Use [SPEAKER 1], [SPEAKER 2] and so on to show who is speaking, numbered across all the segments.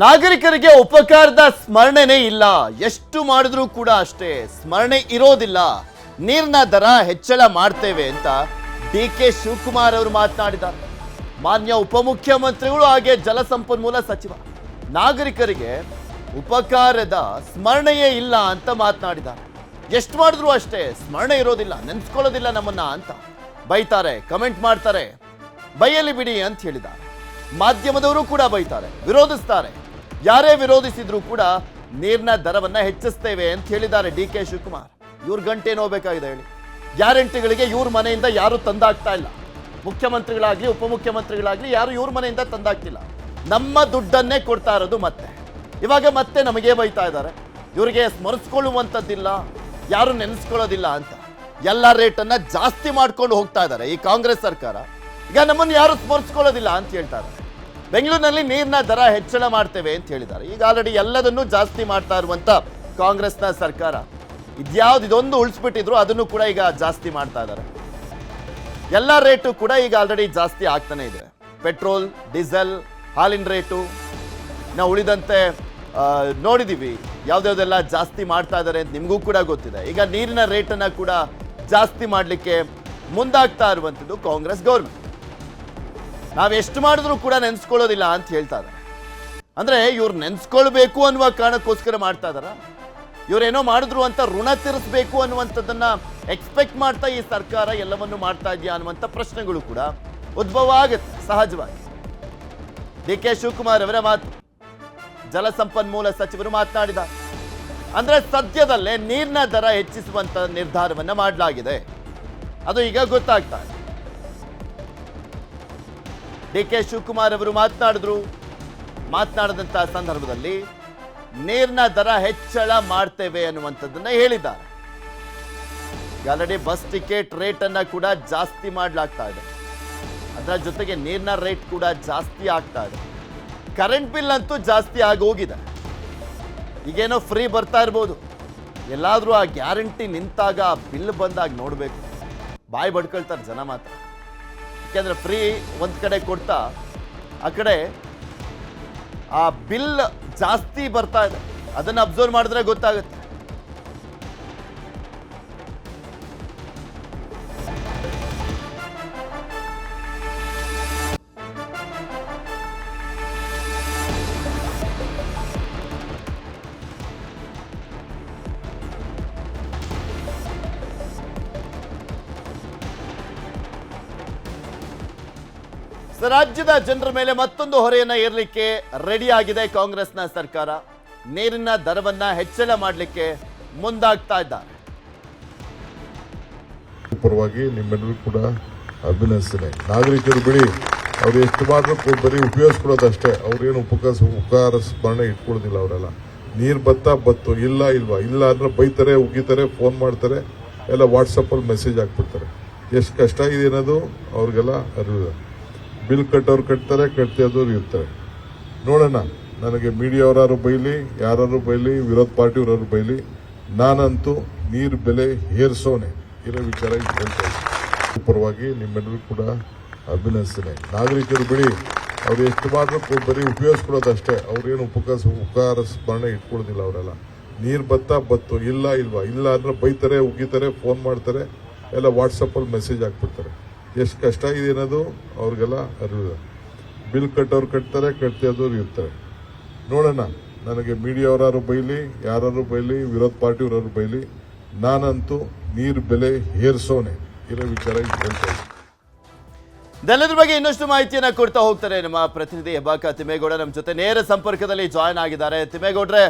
[SPEAKER 1] ನಾಗರಿಕರಿಗೆ ಉಪಕಾರದ ಸ್ಮರಣೆನೇ ಇಲ್ಲ. ಎಷ್ಟು ಮಾಡಿದ್ರೂ ಕೂಡ ಅಷ್ಟೇ ಸ್ಮರಣೆ ಇರೋದಿಲ್ಲ. ನೀರಿನ ದರ ಹೆಚ್ಚಳ ಮಾಡ್ತೇವೆ ಅಂತ ಡಿ ಕೆ ಶಿವಕುಮಾರ್ ಅವರು ಮಾತನಾಡಿದ್ದಾರೆ. ಮಾನ್ಯ ಉಪಮುಖ್ಯಮಂತ್ರಿಗಳು ಹಾಗೆ ಜಲಸಂಪನ್ಮೂಲ ಸಚಿವ. ನಾಗರಿಕರಿಗೆ ಉಪಕಾರದ ಸ್ಮರಣೆಯೇ ಇಲ್ಲ ಅಂತ ಮಾತನಾಡಿದ್ದಾರೆ. ಎಷ್ಟು ಮಾಡಿದ್ರು ಅಷ್ಟೇ ಸ್ಮರಣೆ ಇರೋದಿಲ್ಲ, ನೆನ್ಸ್ಕೊಳ್ಳೋದಿಲ್ಲ ನಮ್ಮನ್ನ ಅಂತ ಬೈತಾರೆ, ಕಮೆಂಟ್ ಮಾಡ್ತಾರೆ. ಬೈಯಲಿ ಬಿಡಿ ಅಂತ ಹೇಳಿದ್ದಾರೆ. ಮಾಧ್ಯಮದವರು ಕೂಡ ಬೈತಾರೆ, ವಿರೋಧಿಸ್ತಾರೆ. ಯಾರೇ ವಿರೋಧಿಸಿದ್ರು ಕೂಡ ನೀರಿನ ದರವನ್ನ ಹೆಚ್ಚಿಸ್ತೇವೆ ಅಂತ ಹೇಳಿದ್ದಾರೆ ಡಿ ಕೆ ಶಿವಕುಮಾರ್. ಇವ್ರ ಗಂಟೆ ನೋಬೇಕಾಗಿದೆ ಹೇಳಿ. ಗ್ಯಾರಂಟಿಗಳಿಗೆ ಇವ್ರ ಮನೆಯಿಂದ ಯಾರು ತಂದಾಗ್ತಾ ಇಲ್ಲ? ಮುಖ್ಯಮಂತ್ರಿಗಳಾಗ್ಲಿ, ಉಪಮುಖ್ಯಮಂತ್ರಿಗಳಾಗ್ಲಿ ಯಾರು ಇವ್ರ ಮನೆಯಿಂದ ತಂದಾಗ್ತಿಲ್ಲ ನಮ್ಮ ದುಡ್ಡನ್ನೇ ಕೊಡ್ತಾ ಇರೋದು ಮತ್ತೆ. ಇವಾಗ ಮತ್ತೆ ನಮಗೆ ಬೈತಾ ಇದ್ದಾರೆ. ಇವರಿಗೆ ಸ್ಮರಿಸ್ಕೊಳ್ಳುವಂಥದ್ದಿಲ್ಲ, ಯಾರು ನೆನೆಸ್ಕೊಳ್ಳೋದಿಲ್ಲ ಅಂತ. ಎಲ್ಲ ರೇಟನ್ನು ಜಾಸ್ತಿ ಮಾಡ್ಕೊಂಡು ಹೋಗ್ತಾ ಇದ್ದಾರೆ ಈ ಕಾಂಗ್ರೆಸ್ ಸರ್ಕಾರ. ಈಗ ನಮ್ಮನ್ನು ಯಾರು ಸ್ಮರಿಸ್ಕೊಳ್ಳೋದಿಲ್ಲ ಅಂತ ಹೇಳ್ತಾರೆ ಬೆಂಗಳೂರಿನಲ್ಲಿ ನೀರಿನ ದರ ಹೆಚ್ಚಳ ಮಾಡ್ತೇವೆ ಅಂತ ಹೇಳಿದ್ದಾರೆ. ಈಗ ಆಲ್ರೆಡಿ ಎಲ್ಲದನ್ನೂ ಜಾಸ್ತಿ ಮಾಡ್ತಾ ಇರುವಂತ ಕಾಂಗ್ರೆಸ್ನ ಸರ್ಕಾರ. ಇದ್ಯಾವ್ದು ಇದೊಂದು ಉಳಿಸ್ಬಿಟ್ಟಿದ್ರು ಅದನ್ನು ಕೂಡ ಈಗ ಜಾಸ್ತಿ ಮಾಡ್ತಾ ಇದ್ದಾರೆ. ಎಲ್ಲ ರೇಟು ಕೂಡ ಈಗ ಆಲ್ರೆಡಿ ಜಾಸ್ತಿ ಆಗ್ತಾನೆ ಇದೆ. ಪೆಟ್ರೋಲ್, ಡೀಸೆಲ್, ಹಾಲಿನ ರೇಟು. ನಾವು ಉಳಿದಂತೆ ನೋಡಿದ್ದೀವಿ ಯಾವ್ದ್ಯಾವ್ದೆಲ್ಲ ಜಾಸ್ತಿ ಮಾಡ್ತಾ ಇದ್ದಾರೆ ಅಂತ ನಿಮಗೂ ಕೂಡ ಗೊತ್ತಿದೆ. ಈಗ ನೀರಿನ ರೇಟನ್ನ ಕೂಡ ಜಾಸ್ತಿ ಮಾಡಲಿಕ್ಕೆ ಮುಂದಾಗ್ತಾ ಇರುವಂಥದ್ದು ಕಾಂಗ್ರೆಸ್ ಗೌರ್ಮೆಂಟ್. ನಾವು ಎಷ್ಟು ಮಾಡಿದ್ರು ಕೂಡ ನೆನೆಸ್ಕೊಳ್ಳೋದಿಲ್ಲ ಅಂತ ಹೇಳ್ತಾ ಇದ್ದಾರೆ ಅಂದ್ರೆ ಇವ್ರು ನೆನೆಸ್ಕೊಳ್ಬೇಕು ಅನ್ನುವ ಕಾರಣಕ್ಕೋಸ್ಕರ ಮಾಡ್ತಾ ಇದಾರ. ಇವ್ರೇನೋ ಮಾಡಿದ್ರು ಅಂತ ಋಣ ತೀರಿಸಬೇಕು ಅನ್ನುವಂಥದ್ದನ್ನು ಎಕ್ಸ್ಪೆಕ್ಟ್ ಮಾಡ್ತಾ ಈ ಸರ್ಕಾರ ಎಲ್ಲವನ್ನು ಮಾಡ್ತಾ ಇದೆಯಾ ಅನ್ನುವಂಥ ಪ್ರಶ್ನೆಗಳು ಕೂಡ ಉದ್ಭವ ಆಗುತ್ತೆ, ಸಹಜವಾಗಿ. ಡಿ ಕೆ ಶಿವಕುಮಾರ್ ಅವರ ಮಾತು ಜಲಸಂಪನ್ಮೂಲ ಸಚಿವರು ಮಾತನಾಡಿದ ಅಂದ್ರೆ ಸದ್ಯದಲ್ಲೇ ನೀರಿನ ದರ ಹೆಚ್ಚಿಸುವಂತ ನಿರ್ಧಾರವನ್ನು ಮಾಡಲಾಗಿದೆ. ಅದು ಈಗ ಗೊತ್ತಾಗ್ತಾ ಇದೆ. ಡಿ ಕೆ ಶಿವಕುಮಾರ್ ಅವರು ಮಾತನಾಡಿದ್ರು. ಮಾತನಾಡಿದಂಥ ಸಂದರ್ಭದಲ್ಲಿ ನೀರಿನ ದರ ಹೆಚ್ಚಳ ಮಾಡ್ತೇವೆ ಅನ್ನುವಂಥದ್ದನ್ನ ಹೇಳಿದ್ದಾರೆ. ಆಲ್ರೆಡಿ ಬಸ್ ಟಿಕೆಟ್ ರೇಟ್ ಅನ್ನ ಕೂಡ ಜಾಸ್ತಿ ಮಾಡಲಾಗ್ತಾ ಇದೆ. ಅದರ ಜೊತೆಗೆ ನೀರಿನ ರೇಟ್ ಕೂಡ ಜಾಸ್ತಿ ಆಗ್ತಾ ಇದೆ. ಕರೆಂಟ್ ಬಿಲ್ ಅಂತೂ ಜಾಸ್ತಿ ಆಗೋಗಿದೆ ಈಗೇನೋ ಫ್ರೀ ಬರ್ತಾ ಇರ್ಬೋದು. ಎಲ್ಲಾದರೂ ಆ ಗ್ಯಾರಂಟಿ ನಿಂತಾಗ ಬಿಲ್ ಬಂದಾಗ ನೋಡಬೇಕು. ಬಾಯಿ ಬಡ್ಕೊಳ್ತಾರೆ ಜನ ಮಾತ್ರ. ಯಾಕೆಂದ್ರೆ ಫ್ರೀ ಒಂದು ಕಡೆ ಕೊಡ್ತಾ, ಆ ಕಡೆ ಆ ಬಿಲ್ ಜಾಸ್ತಿ ಬರ್ತಾ ಇದೆ. ಅದನ್ನು ಅಬ್ಸರ್ವ್ ಮಾಡಿದ್ರೆ ಗೊತ್ತಾಗುತ್ತೆ. ರಾಜ್ಯದ ಜನರ ಮೇಲೆ ಮತ್ತೊಂದು ಹೊರೆಯನ್ನ ಏರ್ಲಿಕ್ಕೆ ರೆಡಿ ಆಗಿದೆ ಕಾಂಗ್ರೆಸ್ನ ಸರ್ಕಾರ. ನೀರಿನ ದರವನ್ನ ಹೆಚ್ಚಳ ಮಾಡಲಿಕ್ಕೆ ಮುಂದಾಗ್ತಾ ಇದ್ದಾರೆ.
[SPEAKER 2] ಪರವಾಗಿ ನಿಮ್ಮೆಲ್ಲರೂ ಕೂಡ ಅಭಿನಂದಿಸ್ತೇನೆ ನಾಗರಿಕರು ಬಿಡಿ, ಅವ್ರು ಎಷ್ಟು ಮಾತ್ರ ಬರೀ ಉಪಯೋಗಿಸ್ಕೊಳ್ಳೋದಷ್ಟೇ. ಅವ್ರೇನು ಉಪಕಾರ ಉಪಕಾರ ಸ್ಮರಣೆ ಇಟ್ಕೊಳ್ಳೋದಿಲ್ಲ ಅವರೆಲ್ಲ. ನೀರು ಬತ್ತಾ ಬತ್ತು, ಇಲ್ಲ, ಇಲ್ವಾ? ಇಲ್ಲ ಅಂದ್ರೆ ಬೈತಾರೆ, ಉಗಿತಾರೆ ಫೋನ್ ಮಾಡ್ತಾರೆ, ಎಲ್ಲ ವಾಟ್ಸಪ್ಪಲ್ಲಿ ಮೆಸೇಜ್ ಹಾಕ್ಬಿಡ್ತಾರೆ. ಎಷ್ಟು ಕಷ್ಟ ಇದೆ ಅನ್ನೋದು ಅವ್ರಿಗೆಲ್ಲ ಅರಿವಿದೆ. ಬಿಲ್ ಕಟ್ಟೋರು ಕಟ್ತಾರೆ, ಕಟ್ತಿರೋರು ಇರ್ತಾರೆ. ನೋಡೋಣ, ನನಗೆ ಮೀಡಿಯಾವರಾರು ಬೈಲಿ ಯಾರು ಬೈಲಿ, ವಿರೋಧ ಪಾರ್ಟಿಯವರಾರು ಬೈಲಿ, ನಾನಂತೂ ನೀರು ಬೆಲೆ ಏರಿಸೋನೆ ಇರೋ ವಿಚಾರ. ಪರವಾಗಿ ನಿಮ್ಮೆಲ್ಲರೂ ಕೂಡ ಅಭಿನಂದಿಸ್ತೇನೆ. ನಾಗರಿಕರು ಬಿಡಿ, ಅವ್ರು ಎಷ್ಟು ಬರೀ ಬರೀ ಉಪಯೋಗಿಸ್ಕೊಳ್ಳೋದಷ್ಟೇ ಅವ್ರೇನು ಉಪಕಾರ ಉಪಕಾರ ಸ್ಮರಣೆ ಇಟ್ಕೊಳ್ಳೋದಿಲ್ಲ ಅವರೆಲ್ಲ. ನೀರು ಬತ್ತಾ, ಬತ್ತು, ಇಲ್ಲ, ಇಲ್ವಾ? ಇಲ್ಲ ಅಂದ್ರೆ ಬೈತಾರೆ, ಉಗಿತಾರೆ ಫೋನ್ ಮಾಡ್ತಾರೆ, ಎಲ್ಲ ವಾಟ್ಸಪ್ಪಲ್ಲಿ ಮೆಸೇಜ್ ಹಾಕ್ಬಿಡ್ತಾರೆ. ಎಷ್ಟು ಕಷ್ಟ ಇದೆ ಅನ್ನೋದು ಅವ್ರಿಗೆಲ್ಲ ಅರಿವಿದೆ. ಬಿಲ್ ಕಟ್ಟೋರು ಕಟ್ತಾರೆ, ಕಟ್ತಿರೋರು ಇರ್ತಾರೆ. ನೋಡೋಣ, ನನಗೆ ಮೀಡಿಯಾವರಾರು ಬೈಲಿ ಯಾರು ಬೈಲಿ, ವಿರೋಧ ಪಾರ್ಟಿಯವರಾರು ಬೈಲಿ, ನಾನಂತೂ ನೀರು ಬೆಲೆ ಏರ್ಸೋನೆ ಇರೋ ವಿಚಾರ ಈಗ ಹೇಳ್ತಾ ಇದ್ದೀನಿ.
[SPEAKER 1] ಇದೆಲ್ಲದ್ರ ಬಗ್ಗೆ ಇನ್ನಷ್ಟು ಮಾಹಿತಿಯನ್ನ ಕೊಡ್ತಾ ಹೋಗ್ತಾರೆ ನಮ್ಮ ಪ್ರತಿನಿಧಿ ಹೆಬ್ಬಾಕ ತಿಮ್ಮೇಗೌಡ. ನಮ್ಮ ಜೊತೆ ನೇರ ಸಂಪರ್ಕದಲ್ಲಿ ಜಾಯ್ನ್ ಆಗಿದ್ದಾರೆ. ತಿಮ್ಮೇಗೌಡ್ರೆ,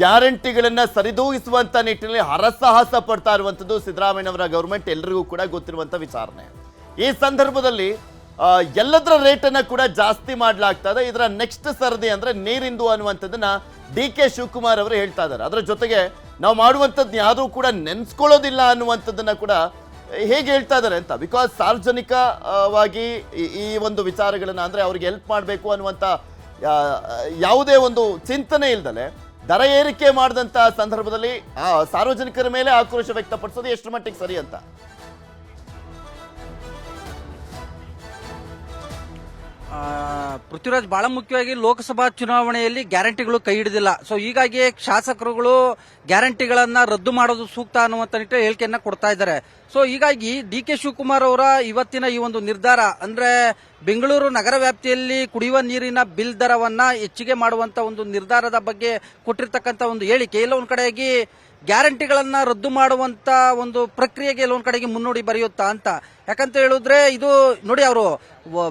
[SPEAKER 1] ಗ್ಯಾರಂಟಿಗಳನ್ನ ಸರಿದೂಗಿಸುವಂತ ನಿಟ್ಟಿನಲ್ಲಿ ಹರಸಾಹಸ ಪಡ್ತಾ ಇರುವಂತದ್ದು ಸಿದ್ದರಾಮಯ್ಯನವರ ಗೌರ್ಮೆಂಟ್ ಎಲ್ರಿಗೂ ಕೂಡ ಗೊತ್ತಿರುವಂತ ವಿಚಾರಣೆ. ಈ ಸಂದರ್ಭದಲ್ಲಿ ಎಲ್ಲದರ ರೇಟನ್ನು ಕೂಡ ಜಾಸ್ತಿ ಮಾಡಲಾಗ್ತದೆ. ಇದೆ ಇದರ ನೆಕ್ಸ್ಟ್ ಸರದಿ ಅಂದ್ರೆ ನೀರಿಂದು ಅನ್ನುವಂಥದ್ದನ್ನ ಡಿ ಕೆ ಶಿವಕುಮಾರ್ ಅವರು ಹೇಳ್ತಾ ಇದ್ದಾರೆ. ಅದರ ಜೊತೆಗೆ ನಾವು ಮಾಡುವಂಥದ್ದು ಯಾವುದೂ ಕೂಡ ನೆನೆಸ್ಕೊಳ್ಳೋದಿಲ್ಲ ಅನ್ನುವಂಥದ್ದನ್ನ ಕೂಡ ಹೇಗೆ ಹೇಳ್ತಾ ಇದ್ದಾರೆ ಅಂತ. ಬಿಕಾಸ್ ಸಾರ್ವಜನಿಕವಾಗಿ ಈ- ಒಂದು ವಿಚಾರಗಳನ್ನ ಅಂದ್ರೆ ಅವ್ರಿಗೆ ಹೆಲ್ಪ್ ಮಾಡಬೇಕು ಅನ್ನುವಂಥ ಯಾವುದೇ ಒಂದು ಚಿಂತನೆ ಇಲ್ದಲೆ ದರ ಏರಿಕೆ ಮಾಡಿದಂಥ ಸಂದರ್ಭದಲ್ಲಿ ಸಾರ್ವಜನಿಕರ ಮೇಲೆ ಆಕ್ರೋಶ ವ್ಯಕ್ತಪಡಿಸೋದು ಎಷ್ಟು ಮಟ್ಟಿಗೆ ಸರಿ ಅಂತ.
[SPEAKER 3] ಪೃಥ್ವಿರಾಜ್ ಬಹಳ ಮುಖ್ಯವಾಗಿ ಲೋಕಸಭಾ ಚುನಾವಣೆಯಲ್ಲಿ ಗ್ಯಾರಂಟಿಗಳು ಕೈ ಹಿಡಿದಿಲ್ಲ. ಸೊ ಹೀಗಾಗಿ ಶಾಸಕರುಗಳು ಗ್ಯಾರಂಟಿಗಳನ್ನ ರದ್ದು ಮಾಡೋದು ಸೂಕ್ತ ಅನ್ನುವಂತ ಹೇಳಿಕೆಯನ್ನ ಕೊಡ್ತಾ ಇದ್ದಾರೆ. ಸೊ ಹೀಗಾಗಿ ಡಿ ಕೆ ಶಿವಕುಮಾರ್ ಅವರ ಇವತ್ತಿನ ಈ ಒಂದು ನಿರ್ಧಾರ, ಅಂದ್ರೆ ಬೆಂಗಳೂರು ನಗರ ವ್ಯಾಪ್ತಿಯಲ್ಲಿ ಕುಡಿಯುವ ನೀರಿನ ಬಿಲ್ ದರವನ್ನ ಹೆಚ್ಚಿಗೆ ಮಾಡುವಂತ ಒಂದು ನಿರ್ಧಾರದ ಬಗ್ಗೆ ಕೊಟ್ಟಿರ್ತಕ್ಕಂಥ ಒಂದು ಹೇಳಿಕೆ ಎಲ್ಲ ಒಂದ್ ಕಡೆಯಾಗಿ ಗ್ಯಾರಂಟಿಗಳನ್ನ ರದ್ದು ಮಾಡುವಂತ ಒಂದು ಪ್ರಕ್ರಿಯೆಗೆ ಲೋನ್ ಕಡೆಗೆ ಮುನ್ನೋಡಿ ಬರೆಯುತ್ತಾ ಅಂತ. ಯಾಕಂತ ಹೇಳಿದ್ರೆ ಇದು ನೋಡಿ ಅವರು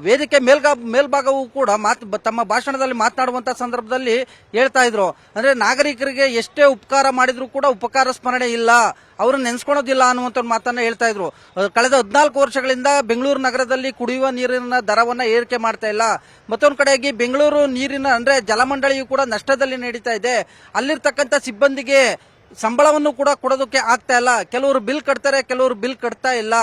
[SPEAKER 3] ವೇದಿಕೆ ಮೇಲ್ಗಾ, ಮೇಲ್ಭಾಗವೂ ಕೂಡ ಮಾತ್ ತಮ್ಮ ಭಾಷಣದಲ್ಲಿ ಮಾತನಾಡುವಂತ ಸಂದರ್ಭದಲ್ಲಿ ಹೇಳ್ತಾ ಇದ್ರು. ಅಂದ್ರೆ ನಾಗರಿಕರಿಗೆ ಎಷ್ಟೇ ಉಪಕಾರ ಮಾಡಿದ್ರು ಕೂಡ ಉಪಕಾರ ಸ್ಮರಣೆ ಇಲ್ಲ. ಅವರು ನೆನೆಸ್ಕೊಳೋದಿಲ್ಲ ಅನ್ನುವಂತ ಒಂದು ಮಾತನ್ನ ಹೇಳ್ತಾ ಇದ್ರು. ಕಳೆದ ಹದಿನಾಲ್ಕು ವರ್ಷಗಳಿಂದ ಬೆಂಗಳೂರು ನಗರದಲ್ಲಿ ಕುಡಿಯುವ ನೀರಿನ ದರವನ್ನ ಏರಿಕೆ ಮಾಡ್ತಾ ಇಲ್ಲ. ಮತ್ತೊಂದು ಕಡೆಯಾಗಿ ಬೆಂಗಳೂರು ನೀರಿನ, ಅಂದ್ರೆ ಜಲಮಂಡಳಿಯು ಕೂಡ ನಷ್ಟದಲ್ಲಿ ನಡೀತಾ ಇದೆ. ಅಲ್ಲಿರ್ತಕ್ಕಂಥ ಸಿಬ್ಬಂದಿಗೆ ಸಂಬಳವನ್ನು ಕೂಡ ಕೊಡೋದಕ್ಕೆ ಆಗ್ತಾ ಇಲ್ಲ. ಕೆಲವರು ಬಿಲ್ ಕಟ್ತಾರೆ, ಕೆಲವರು ಬಿಲ್ ಕಟ್ತಾ ಇಲ್ಲ.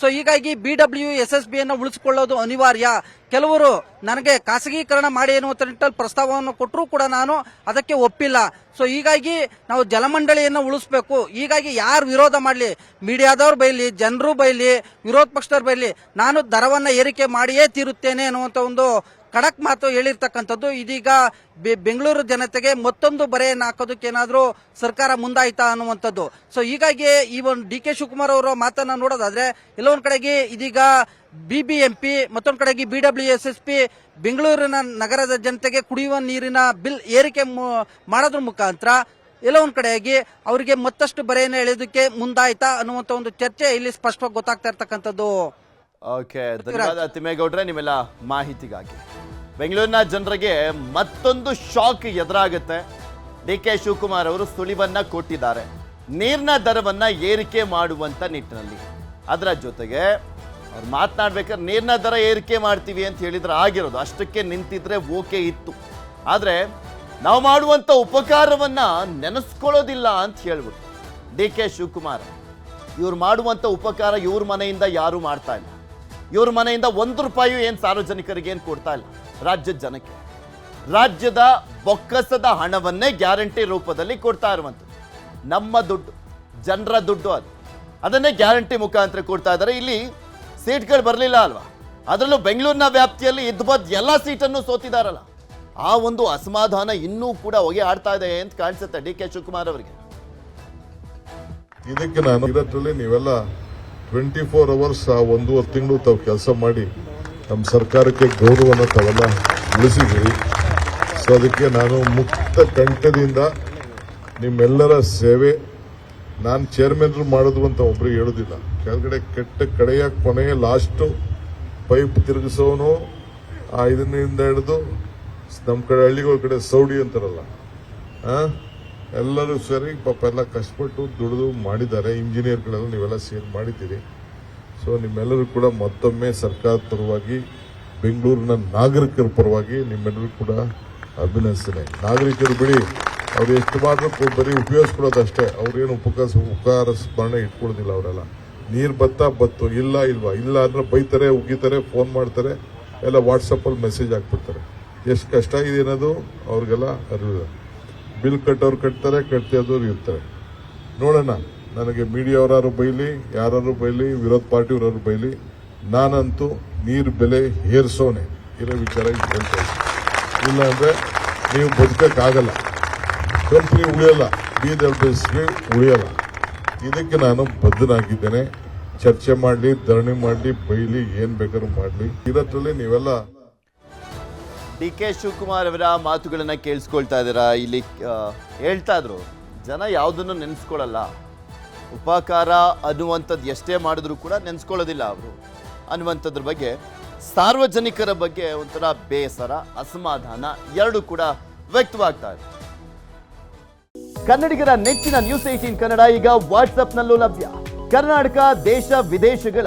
[SPEAKER 3] ಸೊ ಹೀಗಾಗಿ ಬಿ ಡಬ್ಲ್ಯೂ ಎಸ್ ಎಸ್ ಬಿಯನ್ನು ಉಳಿಸಿಕೊಳ್ಳೋದು ಅನಿವಾರ್ಯ. ಕೆಲವರು ನನಗೆ ಖಾಸಗೀಕರಣ ಮಾಡಿ ಎನ್ನುವಂತ ನಿಟ್ಟಲ್ಲಿ ಪ್ರಸ್ತಾವವನ್ನು ಕೊಟ್ಟರೂ ಕೂಡ ನಾನು ಅದಕ್ಕೆ ಒಪ್ಪಿಲ್ಲ. ಸೊ ಹೀಗಾಗಿ ನಾವು ಜಲಮಂಡಳಿಯನ್ನು ಉಳಿಸಬೇಕು. ಹೀಗಾಗಿ ಯಾರು ವಿರೋಧ ಮಾಡಲಿ? ಮೀಡಿಯಾದವ್ರು ಬೈಲಿ, ಜನರು ಬೈಲಿ, ವಿರೋಧ ಪಕ್ಷದವ್ರು ಬೈಲಿ, ನಾನು ದರವನ್ನು ಏರಿಕೆ ಮಾಡಿಯೇ ತೀರುತ್ತೇನೆ ಅನ್ನುವಂತ ಒಂದು ಖಡಕ್ ಮಾತು ಹೇಳಿರ್ತಕ್ಕಂಥದ್ದು. ಇದೀಗ ಬೆ- ಬೆಂಗಳೂರು ಜನತೆಗೆ ಮತ್ತೊಂದು ಬರೆಯನ್ನು ಹಾಕೋದಕ್ಕೆ ಏನಾದರೂ ಸರ್ಕಾರ ಮುಂದಾಯ್ತಾ ಅನ್ನುವಂಥದ್ದು. ಸೊ ಹೀಗಾಗಿ ಈ ಒಂದು ಡಿ ಕೆ ಶಿವಕುಮಾರ್ ಅವರ ಮಾತನ್ನ ನೋಡೋದಾದ್ರೆ, ಎಲ್ಲೊಂದು ಕಡೆಗೆ ಇದೀಗ ಬಿಬಿಎಂಪಿ ಮತ್ತೊಂದು ಕಡೆಗೆ B W S S P ಬೆಂಗಳೂರಿನ ನಗರದ ಜನತೆಗೆ ಕುಡಿಯುವ ನೀರಿನ ಬಿಲ್ ಏರಿಕೆ ಮಾಡೋದ್ರ ಮುಖಾಂತರ ಎಲ್ಲ ಒಂದ್ ಕಡೆಯಾಗಿ ಅವರಿಗೆ ಮತ್ತಷ್ಟು ಬರೆಯನ್ನು ಎಳೆಯೋದಕ್ಕೆ ಮುಂದಾಯ್ತಾ ಅನ್ನುವಂಥ ಒಂದು ಚರ್ಚೆ ಇಲ್ಲಿ ಸ್ಪಷ್ಟವಾಗಿ ಗೊತ್ತಾಗ್ತಾ ಇರ್ತಕ್ಕಂಥದ್ದು.
[SPEAKER 1] ಓಕೆ ಧನ್ಯವಾದ ತಿಮ್ಮೇಗೌಡ್ರೆ ನಿಮ್ಮೆಲ್ಲ ಮಾಹಿತಿಗಾಗಿ. ಬೆಂಗಳೂರಿನ ಜನರಿಗೆ ಮತ್ತೊಂದು ಶಾಕ್ ಎದುರಾಗುತ್ತೆ. ಡಿ ಕೆ ಶಿವಕುಮಾರ್ ಅವರು ಸುಳಿವನ್ನ ಕೊಟ್ಟಿದ್ದಾರೆ. ನೀರಿನ ದರವನ್ನ ಏರಿಕೆ ಮಾಡುವಂತ ನಿಟ್ಟಿನಲ್ಲಿ. ಅದರ ಜೊತೆಗೆ ಅವ್ರು ಮಾತನಾಡ್ಬೇಕಾದ್ರೆ ನೀರಿನ ದರ ಏರಿಕೆ ಮಾಡ್ತೀವಿ ಅಂತ ಹೇಳಿದ್ರೆ ಆಗಿರೋದು. ಅಷ್ಟಕ್ಕೆ ನಿಂತಿದ್ರೆ ಓಕೆ ಇತ್ತು. ಆದರೆ ನಾವು ಮಾಡುವಂಥ ಉಪಕಾರವನ್ನ ನೆನೆಸ್ಕೊಳ್ಳೋದಿಲ್ಲ ಅಂತ ಹೇಳ್ಬಿಟ್ಟು ಡಿ ಕೆ ಶಿವಕುಮಾರ್. ಇವ್ರು ಮಾಡುವಂಥ ಉಪಕಾರ ಇವ್ರ ಮನೆಯಿಂದ ಯಾರು ಮಾಡ್ತಾ ಇಲ್ಲ. ಇವ್ರ ಮನೆಯಿಂದ ಒಂದು ರೂಪಾಯಿ ಏನು ಸಾರ್ವಜನಿಕರಿಗೆ ಏನು ಕೊಡ್ತಾ ಇಲ್ಲ? ರಾಜ್ಯದ ಜನಕ್ಕೆ. ರಾಜ್ಯದ ಬೊಕ್ಕಸದ ಹಣವನ್ನೇ ಗ್ಯಾರಂಟಿ ರೂಪದಲ್ಲಿ ಕೊಡ್ತಾ ಇರುವಂಥದ್ದು. ನಮ್ಮ ದುಡ್ಡು, ಜನರ ದುಡ್ಡು ಅದು. ಅದನ್ನೇ ಗ್ಯಾರಂಟಿ ಮುಖಾಂತರ ಕೊಡ್ತಾ ಇದ್ದಾರೆ. ಇಲ್ಲಿ ಸೀಟ್ಗಳು ಬರಲಿಲ್ಲ ಅಲ್ವಾ? ಅದರಲ್ಲೂ ಬೆಂಗಳೂರಿನ ವ್ಯಾಪ್ತಿಯಲ್ಲಿ ಇದ್ಬದ್ ಎಲ್ಲ ಸೀಟನ್ನು ಸೋತಿದಾರಲ್ಲ. ಆ ಒಂದು ಅಸಮಾಧಾನ ಇನ್ನೂ ಕೂಡ ಹೊಗೆ ಆಡ್ತಾ ಇದೆ ಅಂತ ಕಾಣಿಸುತ್ತೆ ಡಿ ಕೆ ಶಿವಕುಮಾರ್ ಅವರಿಗೆ.
[SPEAKER 2] ಇದಕ್ಕೆ ನಾನು ನೀವೆಲ್ಲ ಟ್ವೆಂಟಿ ಫೋರ್ ಅವರ್ಸ್ ಆ ಒಂದೂವರೆ ತಿಂಗಳು ತಾವು ಕೆಲಸ ಮಾಡಿ ನಮ್ಮ ಸರ್ಕಾರಕ್ಕೆ ಗೌರವನ ತಾವೆಲ್ಲ ಉಳಿಸಿದ್ದೀರಿ. ಸೊ ಅದಕ್ಕೆ ನಾನು ಮುಕ್ತ ಕಂಠದಿಂದ ನಿಮ್ಮೆಲ್ಲರ ಸೇವೆ. ನಾನು ಚೇರ್ಮನ್ರು ಮಾಡೋದು ಅಂತ ಒಬ್ರಿಗೆ ಹೇಳೋದಿಲ್ಲ. ಕೆಳಗಡೆ ಕೆಟ್ಟ ಕಡೆಯ ಕೊನೆಯ ಲಾಸ್ಟು ಪೈಪ್ ತಿರುಗಿಸೋನು ಇದನ್ನಿಂದ ಹಿಡಿದು ನಮ್ಮ ಕಡೆ ಹಳ್ಳಿಗಳ ಕಡೆ ಸೌಡಿ ಅಂತಾರಲ್ಲ, ಆ? ಎಲ್ಲರೂ ಸೇರಿ, ಪಾಪ ಎಲ್ಲ ಕಷ್ಟಪಟ್ಟು ದುಡಿದು ಮಾಡಿದ್ದಾರೆ. ಇಂಜಿನಿಯರ್ಗಳೆಲ್ಲ ನೀವೆಲ್ಲ ಸೇರ್ ಮಾಡಿದ್ದೀರಿ. ಸೊ ನಿಮ್ಮೆಲ್ಲರೂ ಕೂಡ ಮತ್ತೊಮ್ಮೆ ಸರ್ಕಾರದ ಪರವಾಗಿ, ಬೆಂಗಳೂರಿನ ನಾಗರಿಕರ ಪರವಾಗಿ ನಿಮ್ಮೆಲ್ಲರೂ ಕೂಡ ಅಭಿನಂದಿಸ್ತೇನೆ ನಾಗರಿಕರು ಬಿಡಿ, ಅವ್ರು ಎಷ್ಟು ಮಾತ್ರ ಬರೀ ಉಪಯೋಗಿಸ್ಕೊಡೋದಷ್ಟೇ ಅವ್ರೇನು ಉಪಕಾರ ಉಪಕಾರ, ಸ್ಮರಣೆ ಇಟ್ಕೊಳ್ಳೋದಿಲ್ಲ ಅವರೆಲ್ಲ. ನೀರು ಬತ್ತಾ ಬತ್ತು, ಇಲ್ಲ, ಇಲ್ವಾ? ಇಲ್ಲ ಅಂದ್ರೆ ಬೈತಾರೆ, ಉಗಿತಾರೆ ಫೋನ್ ಮಾಡ್ತಾರೆ, ಎಲ್ಲ ವಾಟ್ಸಪ್ಪಲ್ಲಿ ಮೆಸೇಜ್ ಹಾಕ್ಬಿಡ್ತಾರೆ. ಎಷ್ಟು ಕಷ್ಟ ಇದೆ ಅನ್ನೋದು ಅವ್ರಿಗೆಲ್ಲ ಅರಿವಿದೆ. ಬಿಲ್ ಕಟ್ಟೋರು ಕಟ್ತಾರೆ ಕಟ್ತಿಯೋದವ್ರು ಇರ್ತಾರೆ. ನೋಡೋಣ, ನನಗೆ ಮೀಡಿಯಾವರಾರು ಬೈಲಿ ಯಾರು ಬೈಲಿ, ವಿರೋಧ ಪಾರ್ಟಿಯವರಾರು ಬೈಲಿ, ನಾನಂತೂ ನೀರು ಬೆಲೆ ಏರ್ಸೋಣೆ ಇರೋ ವಿಚಾರ ಹೇಳ್ತಾ ಇಲ್ಲ ಅಂದರೆ ನೀವು ಬದುಕೋಕ್ಕಾಗಲ್ಲ. Company ಉಳಿಯಲ್ಲ B ಉಳಿಯಲ್ಲ. ಇದಕ್ಕೆ ನಾನು ಬದ್ಧನಾಗಿದ್ದೇನೆ. ಚರ್ಚೆ ಮಾಡಲಿ, ಧರಣಿ ಮಾಡಲಿ, ಬೈಲಿ, ಏನು ಬೇಕಾದ್ರೂ ಮಾಡಲಿ. ಇರೋದ್ರಲ್ಲಿ ನೀವೆಲ್ಲ
[SPEAKER 1] ಡಿ ಕೆ ಶಿವಕುಮಾರ್ ಅವರ ಮಾತುಗಳನ್ನು ಕೇಳಿಸ್ಕೊಳ್ತಾ ಇದ್ದೀರಾ? ಇಲ್ಲಿ ಹೇಳ್ತಾ ಇದ್ರು. ಜನ ಯಾವುದನ್ನು ನೆನೆಸ್ಕೊಳ್ಳಲ್ಲ ಉಪಕಾರ ಅನ್ನುವಂಥದ್ದು ಎಷ್ಟೇ ಮಾಡಿದ್ರು ಕೂಡ ನೆನೆಸ್ಕೊಳ್ಳೋದಿಲ್ಲ ಅವರು. ಅನ್ನುವಂಥದ್ರ ಬಗ್ಗೆ ಸಾರ್ವಜನಿಕರ ಬಗ್ಗೆ ಒಂಥರ ಬೇಸರ, ಅಸಮಾಧಾನ ಎರಡೂ ಕೂಡ ವ್ಯಕ್ತವಾಗ್ತಾ ಇದೆ. ಕನ್ನಡಿಗರ ನೆಚ್ಚಿನ ನ್ಯೂಸ್ ಏಟೀನ್ ಕನ್ನಡ ಈಗ ವಾಟ್ಸಪ್ನಲ್ಲೂ ಲಭ್ಯ. ಕರ್ನಾಟಕ, ದೇಶ, ವಿದೇಶಗಳ